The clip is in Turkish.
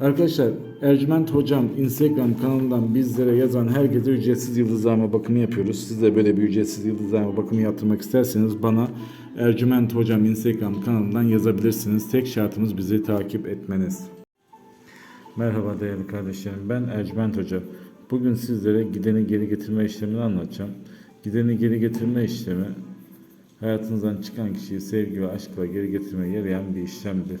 Arkadaşlar Ercüment Hocam Instagram kanalından bizlere yazan herkese ücretsiz yıldızlama bakımı yapıyoruz. Siz de böyle bir ücretsiz yıldızlama bakımı yaptırmak isterseniz bana Ercüment Hocam Instagram kanalından yazabilirsiniz. Tek şartımız bizi takip etmeniz. Merhaba değerli kardeşlerim ben Ercüment Hoca. Bugün sizlere gideni geri getirme işlemini anlatacağım. Gideni geri getirme işlemi hayatınızdan çıkan kişiyi sevgi ve aşkla geri getirmeye yarayan bir işlemdir.